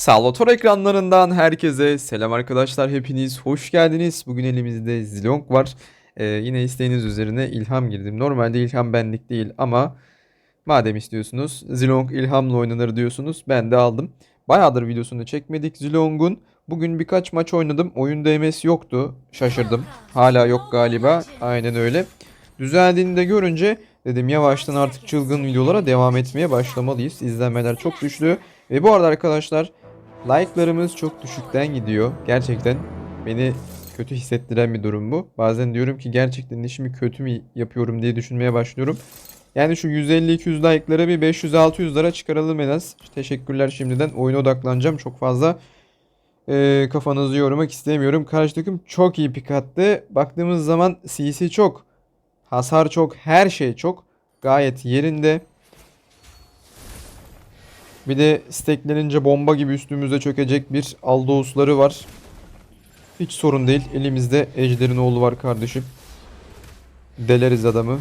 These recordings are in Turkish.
Salvator ekranlarından herkese selam arkadaşlar hepiniz hoş geldiniz. Bugün elimizde Zilong var. Ee, yine isteğiniz üzerine ilham girdim. Normalde ilham benlik değil ama madem istiyorsunuz Zilong ilhamla oynanır diyorsunuz ben de aldım. Bayağıdır videosunu çekmedik Zilong'un. Bugün birkaç maç oynadım. Oyun DMS yoktu. Şaşırdım. Hala yok galiba. Aynen öyle. Düzeldiğini de görünce dedim yavaştan artık çılgın videolara devam etmeye başlamalıyız. İzlenmeler çok düştü. Ve bu arada arkadaşlar like'larımız çok düşükten gidiyor. Gerçekten beni kötü hissettiren bir durum bu. Bazen diyorum ki gerçekten işimi kötü mü yapıyorum diye düşünmeye başlıyorum. Yani şu 150-200 like'ları bir 500-600 lira çıkaralım en az. Teşekkürler şimdiden. Oyuna odaklanacağım. Çok fazla e, kafanızı yormak istemiyorum. Karşı takım çok iyi pik attı. Baktığımız zaman CC çok. Hasar çok. Her şey çok. Gayet yerinde. Bir de steklenince bomba gibi üstümüze çökecek bir Aldous'ları var. Hiç sorun değil. Elimizde Ejder'in oğlu var kardeşim. Deleriz adamı.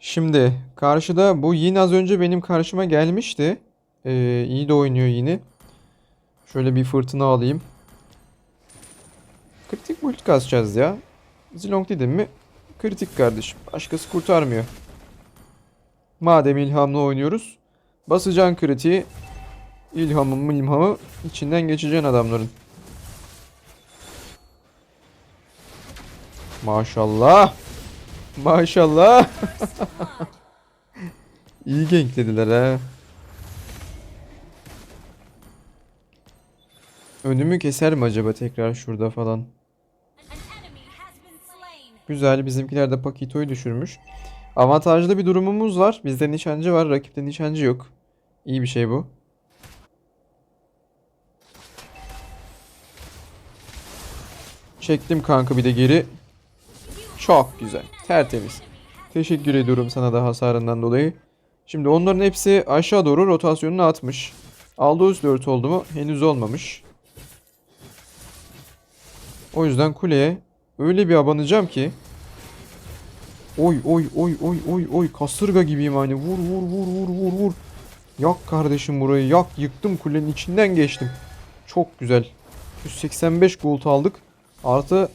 Şimdi karşıda bu yine az önce benim karşıma gelmişti. Ee, iyi de oynuyor yine. Şöyle bir fırtına alayım. Kritik build kasacağız ya. Zilong dedim mi? Kritik kardeşim. Başkası kurtarmıyor. Madem ilhamla oynuyoruz. Basacaksın kritiği. İlhamı ilhamı içinden geçeceksin adamların. Maşallah. Maşallah. İyi ganklediler ha. Önümü keser mi acaba tekrar şurada falan? Güzel bizimkiler de Pakito'yu düşürmüş. Avantajlı bir durumumuz var. Bizde nişancı var. Rakipte nişancı yok. İyi bir şey bu. Çektim kanka bir de geri. Çok güzel. Tertemiz. Teşekkür ediyorum sana da hasarından dolayı. Şimdi onların hepsi aşağı doğru rotasyonunu atmış. Aldous 4 oldu mu? Henüz olmamış. O yüzden kuleye öyle bir abanacağım ki Oy oy oy oy oy oy kasırga gibiyim hani vur vur vur vur vur vur. Yak kardeşim burayı yak yıktım kulenin içinden geçtim. Çok güzel. 185 gold aldık. Artı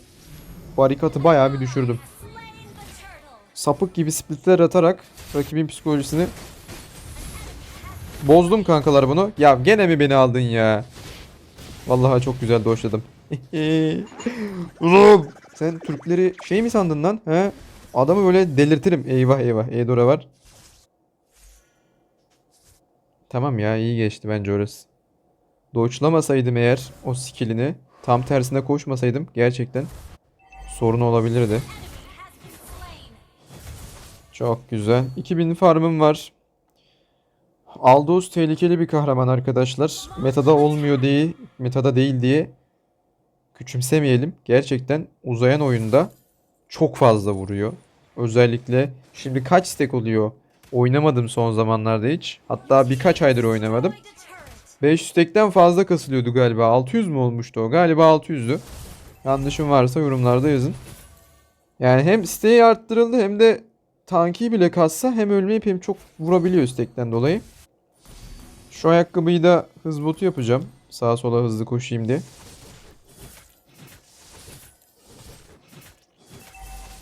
barikatı bayağı bir düşürdüm. Sapık gibi splitler atarak rakibin psikolojisini bozdum kankalar bunu. Ya gene mi beni aldın ya? Vallahi çok güzel doşladım. Oğlum sen Türkleri şey mi sandın lan? He? Adamı böyle delirtirim. Eyvah eyvah. Eidora var. Tamam ya iyi geçti bence orası. Doçlamasaydım eğer o skillini tam tersine koşmasaydım gerçekten sorun olabilirdi. Çok güzel. 2000 farmım var. Aldous tehlikeli bir kahraman arkadaşlar. Metada olmuyor diye, metada değil diye küçümsemeyelim. Gerçekten uzayan oyunda çok fazla vuruyor. Özellikle şimdi kaç stek oluyor? Oynamadım son zamanlarda hiç. Hatta birkaç aydır oynamadım. 500 stekten fazla kasılıyordu galiba. 600 mü olmuştu o? Galiba 600'dü. Yanlışım varsa yorumlarda yazın. Yani hem steği arttırıldı hem de tanki bile kassa hem ölmeyip hem çok vurabiliyor stekten dolayı. Şu ayakkabıyı da hız botu yapacağım. Sağa sola hızlı koşayım diye.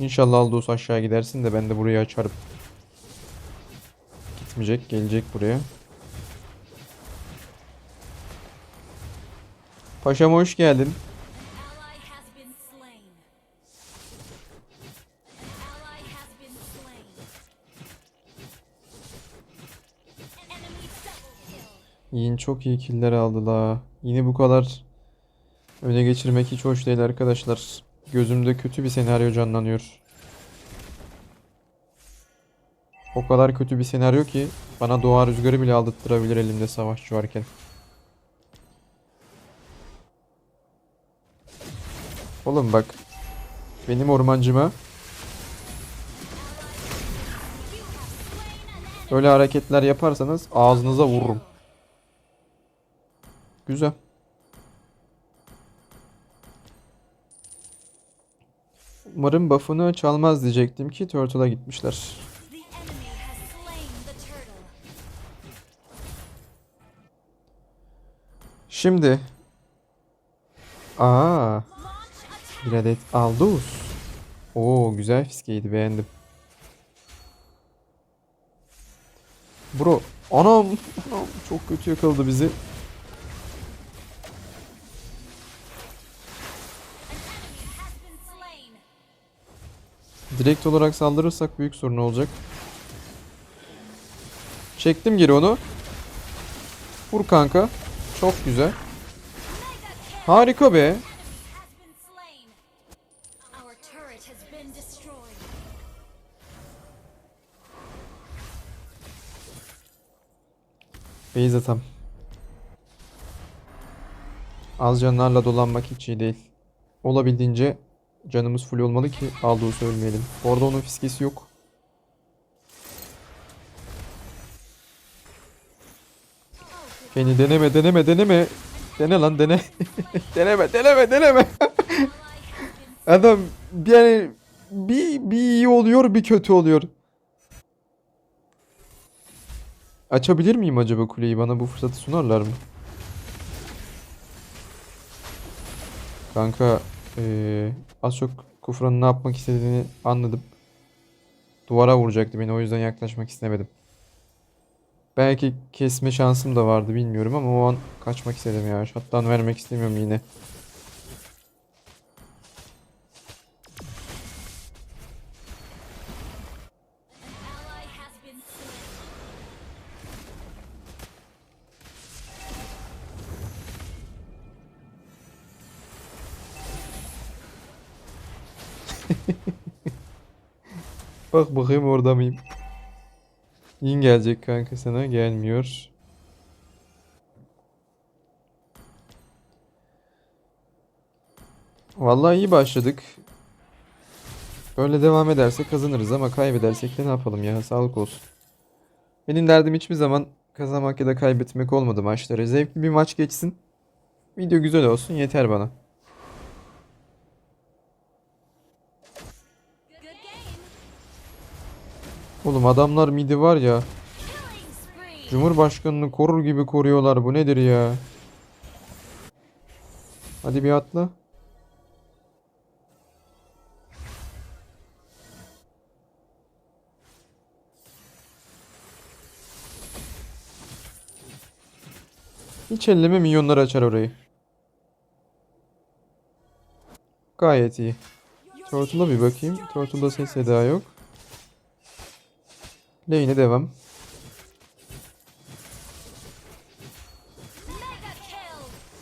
İnşallah Aldous aşağı gidersin de ben de burayı açarım. Gitmeyecek, gelecek buraya. Paşam hoş geldin. Yiğin çok iyi killer aldı la. Yine bu kadar öne geçirmek hiç hoş değil arkadaşlar. Gözümde kötü bir senaryo canlanıyor. O kadar kötü bir senaryo ki bana doğa rüzgarı bile aldırtırabilir elimde savaşçı varken. Oğlum bak. Benim ormancıma öyle hareketler yaparsanız ağzınıza vururum. Güzel. Umarım buff'unu çalmaz diyecektim ki Turtle'a gitmişler. Şimdi. Aa. Bir adet Aldous. Oo güzel fiskeydi beğendim. Bro. Anam. Anam çok kötü yakaladı bizi. Direkt olarak saldırırsak büyük sorun olacak. Çektim geri onu. Vur kanka. Çok güzel. Harika be. Beyz atam. Az canlarla dolanmak hiç iyi değil. Olabildiğince canımız full olmalı ki Aldous ölmeyelim. Bu arada onun fiskesi yok. Beni deneme deneme deneme. Dene lan dene. deneme deneme deneme. Adam yani bir, bir iyi oluyor bir kötü oluyor. Açabilir miyim acaba kuleyi? Bana bu fırsatı sunarlar mı? Kanka eee, az çok Kufra'nın ne yapmak istediğini anladım. Duvara vuracaktı beni o yüzden yaklaşmak istemedim. Belki kesme şansım da vardı bilmiyorum ama o an kaçmak istedim ya. Shutdown vermek istemiyorum yine. Bak bakayım orada mıyım? Yin gelecek kanka sana gelmiyor. Vallahi iyi başladık. Böyle devam edersek kazanırız ama kaybedersek de ne yapalım ya sağlık olsun. Benim derdim hiçbir zaman kazanmak ya da kaybetmek olmadı maçları. Zevkli bir maç geçsin. Video güzel olsun yeter bana. Oğlum adamlar midi var ya. Cumhurbaşkanını korur gibi koruyorlar. Bu nedir ya? Hadi bir atla. Hiç elleme milyonlar açar orayı. Gayet iyi. Turtle'a bir bakayım. Turtle'da ses seda yok. Lane'e devam.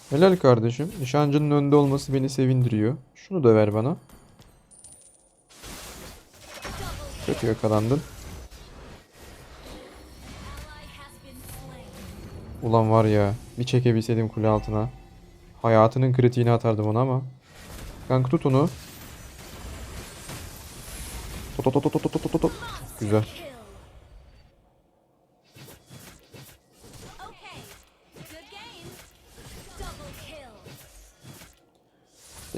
Helal kardeşim. Nişancının önde olması beni sevindiriyor. Şunu da ver bana. Kötü yakalandın. Ulan var ya bir çekebilseydim kule altına. Hayatının kritiğini atardım ona ama. Kanka tut onu. Tut tut tut tut tut tut. Güzel.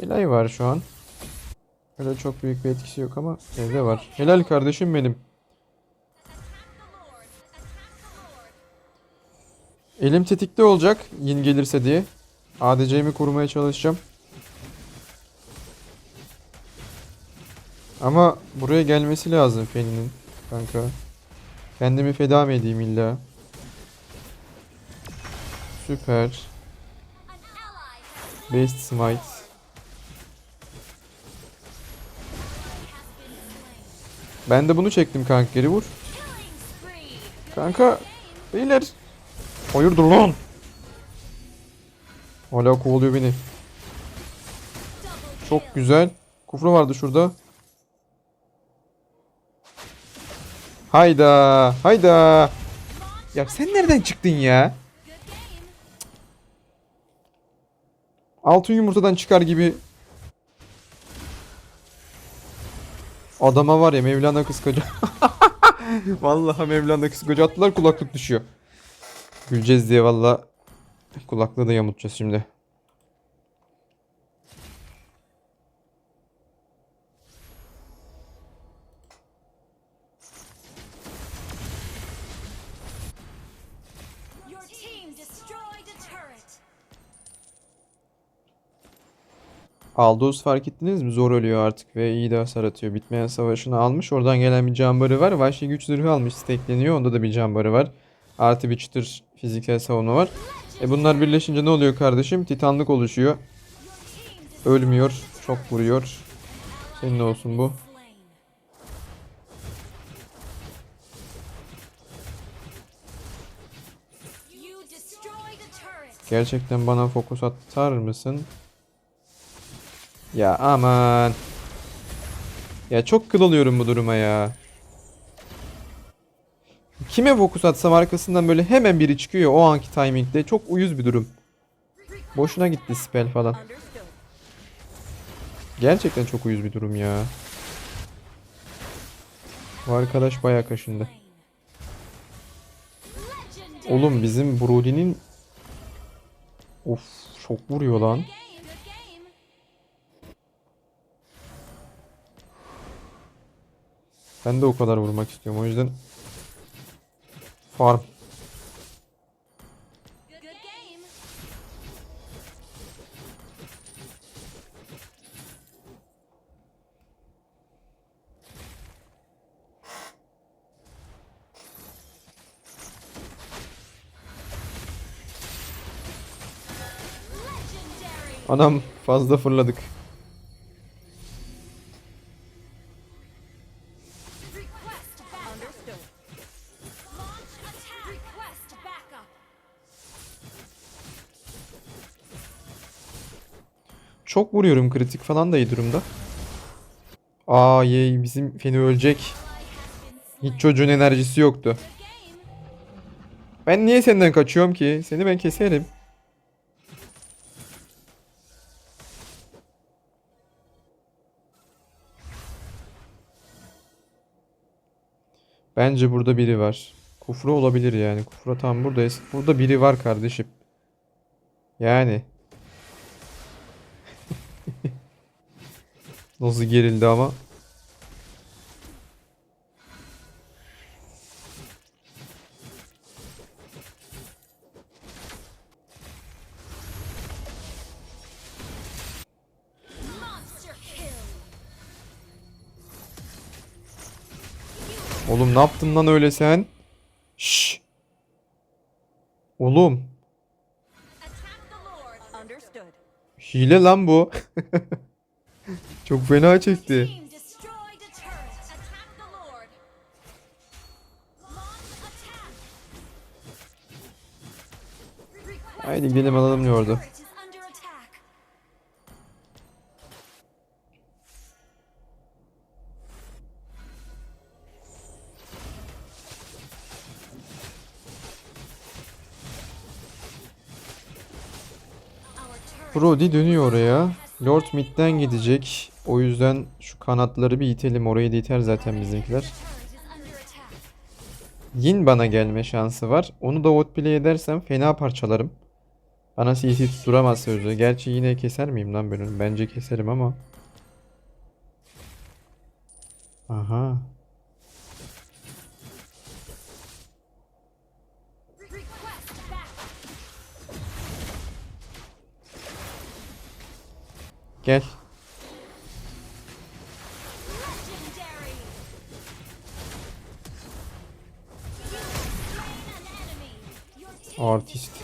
Delay var şu an. Öyle çok büyük bir etkisi yok ama evde var. Helal kardeşim benim. Elim tetikte olacak yin gelirse diye. ADC'mi korumaya çalışacağım. Ama buraya gelmesi lazım Feni'nin kanka. Kendimi feda mı edeyim illa? Süper. Best Smite. Ben de bunu çektim kanka geri vur. Kanka beyler. Hayırdır lan? Hala kovalıyor beni. Çok güzel. Kufra vardı şurada. Hayda. Hayda. Ya sen nereden çıktın ya? Altın yumurtadan çıkar gibi. Adama var ya Mevlana kıskacı. Vallahi Mevlana kıskacı attılar kulaklık düşüyor. Güleceğiz diye valla kulaklığı da yamutacağız şimdi. Aldous fark ettiniz mi? Zor ölüyor artık ve iyi de hasar atıyor. Bitmeyen savaşını almış. Oradan gelen bir can barı var. Vahşi güç zırhı almış. Stekleniyor. Onda da bir can barı var. Artı bir çıtır fiziksel savunma var. E bunlar birleşince ne oluyor kardeşim? Titanlık oluşuyor. Ölmüyor. Çok vuruyor. Senin olsun bu. Gerçekten bana fokus atar mısın? Ya aman. Ya çok kıl alıyorum bu duruma ya. Kime fokus atsam arkasından böyle hemen biri çıkıyor o anki timingde. Çok uyuz bir durum. Boşuna gitti spell falan. Gerçekten çok uyuz bir durum ya. Bu arkadaş bayağı kaşındı. Oğlum bizim Brody'nin Of çok vuruyor lan. Ben de o kadar vurmak istiyorum. O yüzden farm. Anam fazla fırladık. Çok vuruyorum kritik falan da iyi durumda. Aa yey bizim Feni ölecek. Hiç çocuğun enerjisi yoktu. Ben niye senden kaçıyorum ki? Seni ben keserim. Bence burada biri var. Kufra olabilir yani. Kufra tam buradayız. Burada biri var kardeşim. Yani. Nasıl gerildi ama. Oğlum ne yaptın lan öyle sen? Şşş. Oğlum. Hile lan bu. Çok fena çekti. Haydi gidelim alalım turret Brody dönüyor oraya. Lord midden gidecek. O yüzden şu kanatları bir itelim. Orayı da iter zaten bizimkiler. Yin bana gelme şansı var. Onu da outplay edersem fena parçalarım. Bana CC tutturamaz sözü. Gerçi yine keser miyim lan ben onu? Bence keserim ama. Aha. Killing spree.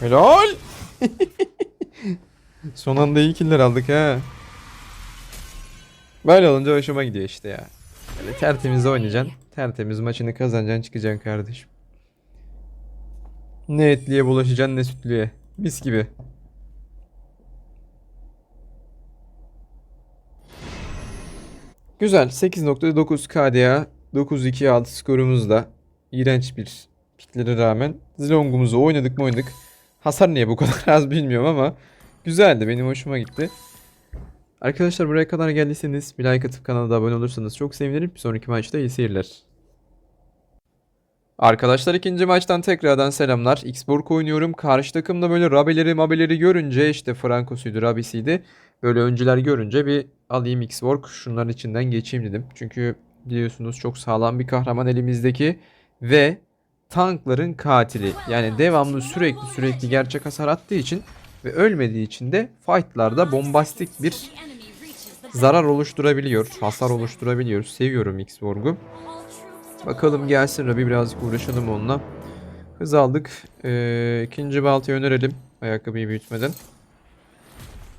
Helal. Son anda iyi killer aldık ha. Böyle olunca hoşuma gidiyor işte ya. Tertemiz oynayacaksın. Tertemiz maçını kazanacaksın çıkacaksın kardeşim. Ne etliye bulaşacaksın ne sütlüye. Mis gibi. Güzel. 8.9 KDA 9-2 altı skorumuzla iğrenç bir piklere rağmen Zilong'umuzu oynadık mı oynadık. Hasar niye bu kadar az bilmiyorum ama güzeldi. Benim hoşuma gitti. Arkadaşlar buraya kadar geldiyseniz bir like atıp kanala da abone olursanız çok sevinirim. Bir sonraki maçta iyi seyirler. Arkadaşlar ikinci maçtan tekrardan selamlar. Xborg oynuyorum. Karşı takımda böyle Rabeleri mabeleri görünce işte Franco'suydu, Rabisi'ydi. Böyle öncüler görünce bir alayım Xborg. Şunların içinden geçeyim dedim. Çünkü Biliyorsunuz çok sağlam bir kahraman elimizdeki ve tankların katili. Yani devamlı sürekli sürekli gerçek hasar attığı için ve ölmediği için de fightlarda bombastik bir zarar oluşturabiliyor, hasar oluşturabiliyor. Seviyorum X-Borg'u. Bakalım gelsin Rabi birazcık uğraşalım onunla. Hız aldık. Ee, ikinci baltayı önerelim ayakkabıyı büyütmeden.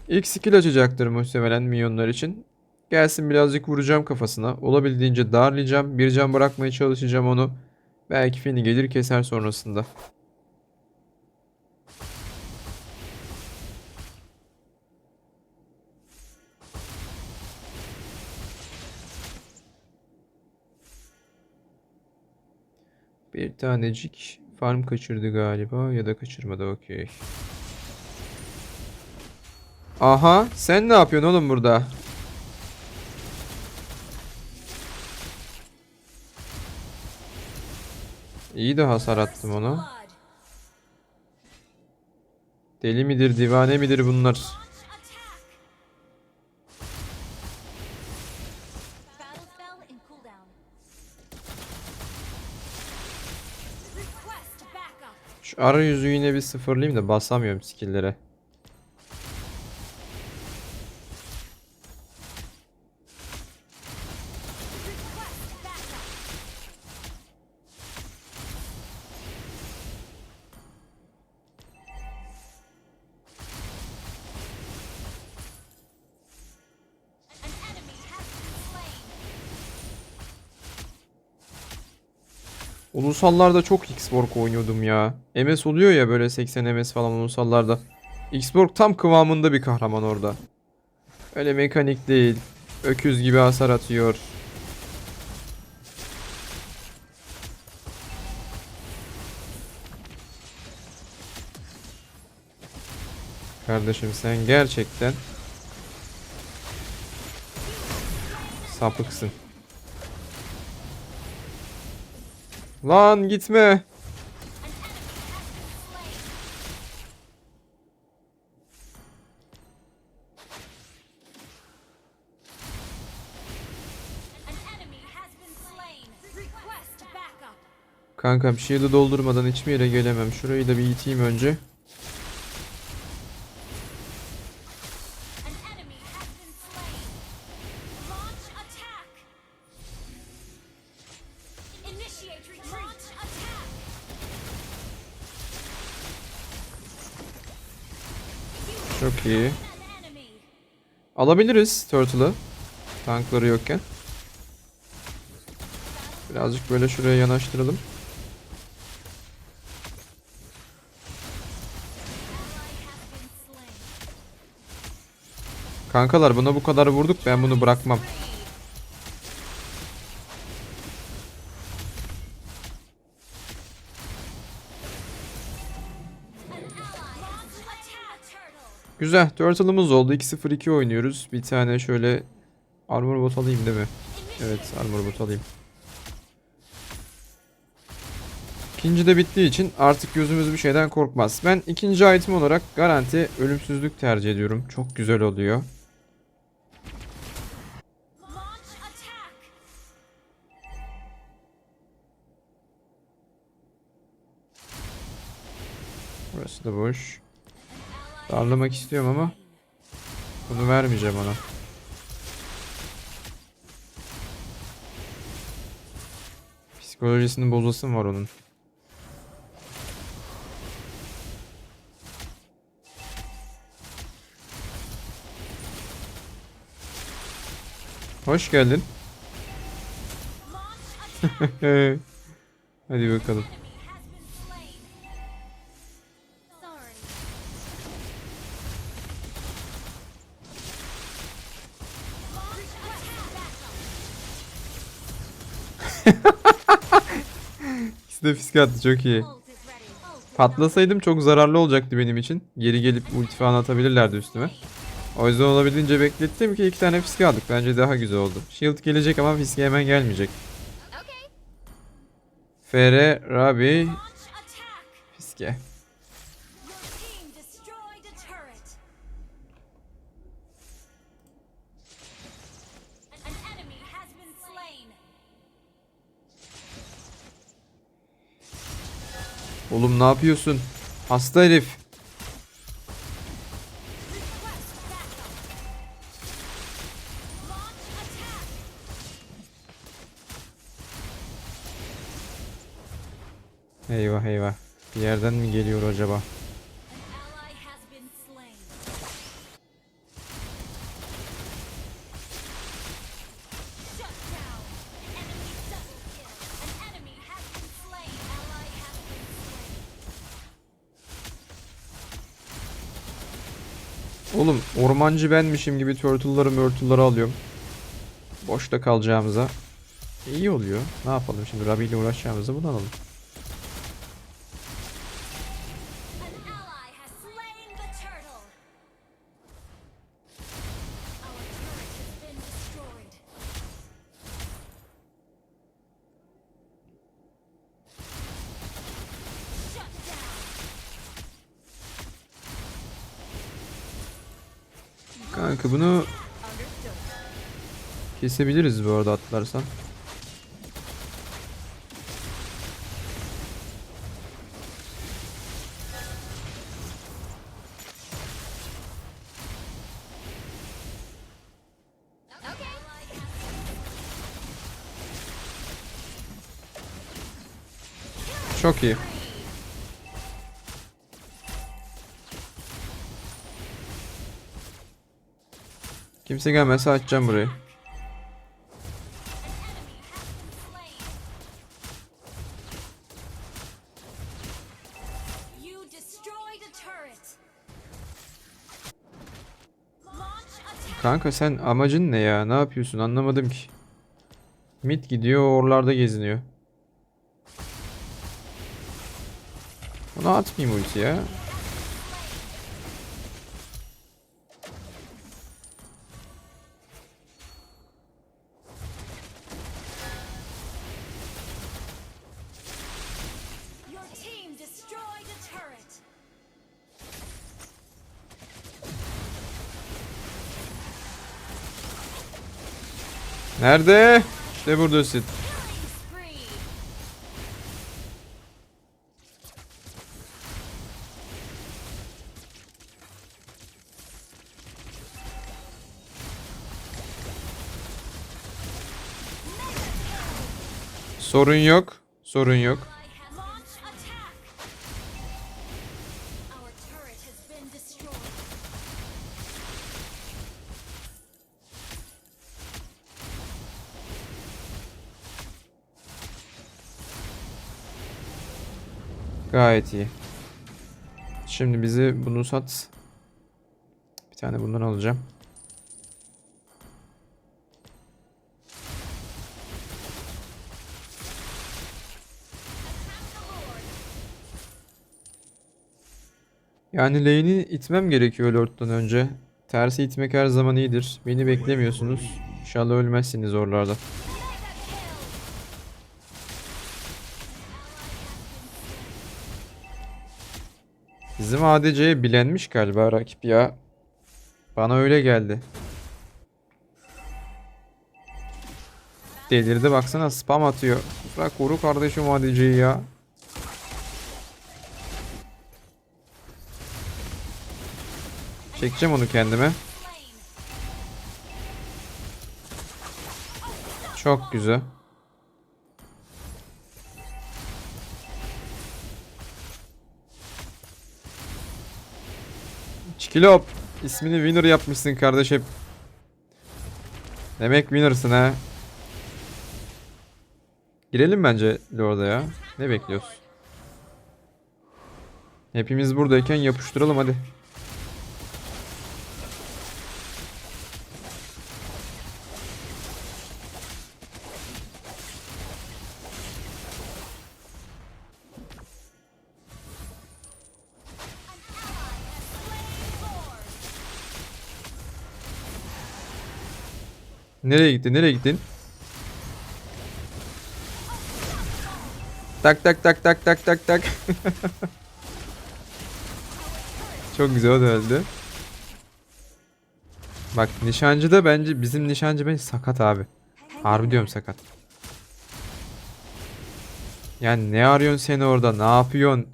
İlk skill açacaktır muhtemelen minyonlar için. Gelsin birazcık vuracağım kafasına. Olabildiğince darlayacağım. Bir can bırakmaya çalışacağım onu. Belki Fini gelir keser sonrasında. Bir tanecik farm kaçırdı galiba ya da kaçırmadı okey. Aha sen ne yapıyorsun oğlum burada? İyi de hasar attım ona. Deli midir divane midir bunlar? Arayüzü yine bir sıfırlayayım da basamıyorum skill'lere. Ulusallarda çok X-Borg oynuyordum ya. MS oluyor ya böyle 80 MS falan ulusallarda. X-Borg tam kıvamında bir kahraman orada. Öyle mekanik değil. Öküz gibi hasar atıyor. Kardeşim sen gerçekten sapıksın. Lan gitme. Kankam shield'ı doldurmadan hiçbir yere gelemem. Şurayı da bir iteyim önce. Alabiliriz Turtle'ı. Tankları yokken. Birazcık böyle şuraya yanaştıralım. Kankalar buna bu kadar vurduk ben bunu bırakmam. Güzel. Turtle'ımız oldu. 2-0-2 oynuyoruz. Bir tane şöyle armor bot alayım değil mi? Evet armor bot alayım. İkinci de bittiği için artık gözümüz bir şeyden korkmaz. Ben ikinci item olarak garanti ölümsüzlük tercih ediyorum. Çok güzel oluyor. Burası da boş. Darlamak istiyorum ama bunu vermeyeceğim ona. Psikolojisini bozasım var onun. Hoş geldin. Hadi bakalım. İkisi de fiske attı çok iyi. Patlasaydım çok zararlı olacaktı benim için. Geri gelip ulti falan atabilirlerdi üstüme. O yüzden olabildiğince beklettim ki iki tane fiske aldık. Bence daha güzel oldu. Shield gelecek ama fiske hemen gelmeyecek. FR, Rabi, fiske. Oğlum ne yapıyorsun? Hasta herif. Eyvah eyvah. Bir yerden mi geliyor acaba? Ormancı benmişim gibi turtle'ları mörtulları alıyorum. Boşta kalacağımıza. İyi oluyor. Ne yapalım şimdi Rabi ile uğraşacağımızı bunu alalım. Kanka bunu kesebiliriz bu arada atlarsan. Çok iyi. Kimse gelmezse açacağım burayı. Kanka sen amacın ne ya? Ne yapıyorsun? Anlamadım ki. Mid gidiyor, oralarda geziniyor. Ona atmayayım ulti ya. Nerede? İşte buradasın. Killing spree. Sorun yok. Sorun yok. Gayet iyi. Şimdi bizi bunu sat. Bir tane bundan alacağım. Yani lane'i itmem gerekiyor Lord'dan önce. Tersi itmek her zaman iyidir. Beni beklemiyorsunuz. İnşallah ölmezsiniz oralarda. Bizim ADC'ye bilenmiş galiba rakip ya. Bana öyle geldi. Delirdi baksana spam atıyor. Bırak koru kardeşim ADC'yi ya. Çekeceğim onu kendime. Çok güzel. Çikilop. İsmini winner yapmışsın kardeşim. Demek winner'sın ha. Girelim bence Lord'a ya. Ne bekliyorsun? Hepimiz buradayken yapıştıralım hadi. Nereye gittin? Nereye gittin? Tak tak tak tak tak tak tak. Çok güzel o da öldü. Bak nişancı da bence bizim nişancı bence sakat abi. Harbi diyorum sakat. Yani ne arıyorsun sen orada? Ne yapıyorsun?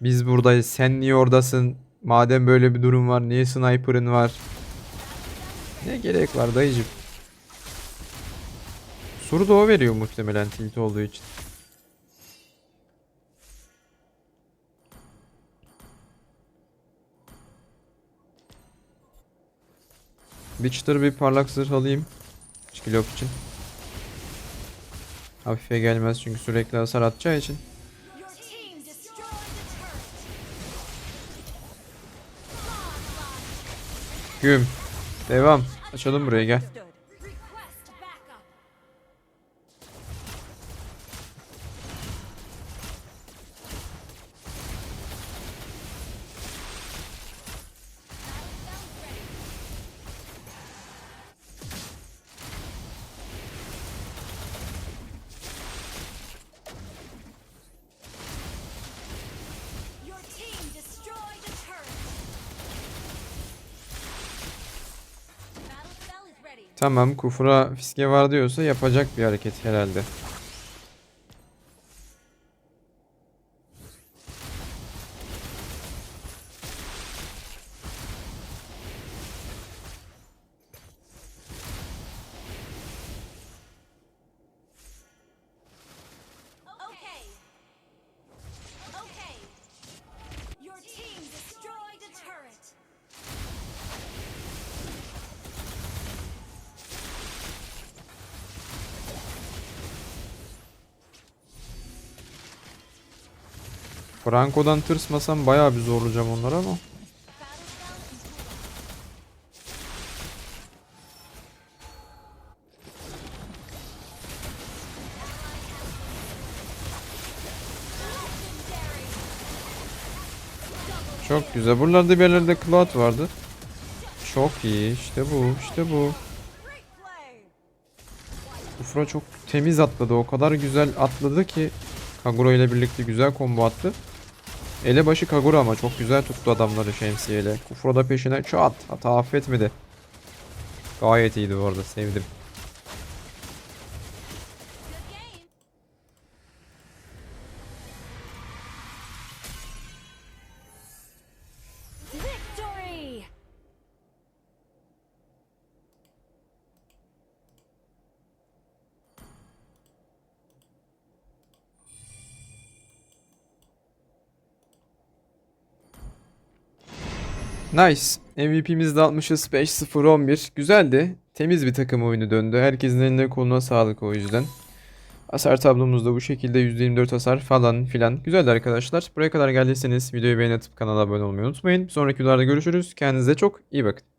Biz buradayız. Sen niye oradasın? Madem böyle bir durum var, niye sniper'ın var? Ne gerek var dayıcım? Suru da o veriyor muhtemelen tilt olduğu için. Çıtır bir parlak zırh alayım. Skillop için. Hafife gelmez çünkü sürekli hasar atacağı için. Güm. Devam. Açalım buraya gel. Tamam kufra fiske var diyorsa yapacak bir hareket herhalde. Franco'dan tırsmasam bayağı bir zorlayacağım onları ama. Çok güzel. Buralarda bir yerlerde cloud vardı. Çok iyi. İşte bu. işte bu. Kufra çok temiz atladı. O kadar güzel atladı ki. Kagura ile birlikte güzel combo attı. Elebaşı Kagura ama çok güzel tuttu adamları şemsiyeyle. Kufra da peşine çat. Hata affetmedi. Gayet iyiydi bu arada. Sevdim. Nice. MVP'mizi de almışız. 5-0-11. Güzeldi. Temiz bir takım oyunu döndü. Herkesin eline koluna sağlık o yüzden. Hasar tablomuzda bu şekilde %24 hasar falan filan. Güzeldi arkadaşlar. Buraya kadar geldiyseniz videoyu beğenip kanala abone olmayı unutmayın. Sonraki videolarda görüşürüz. Kendinize çok iyi bakın.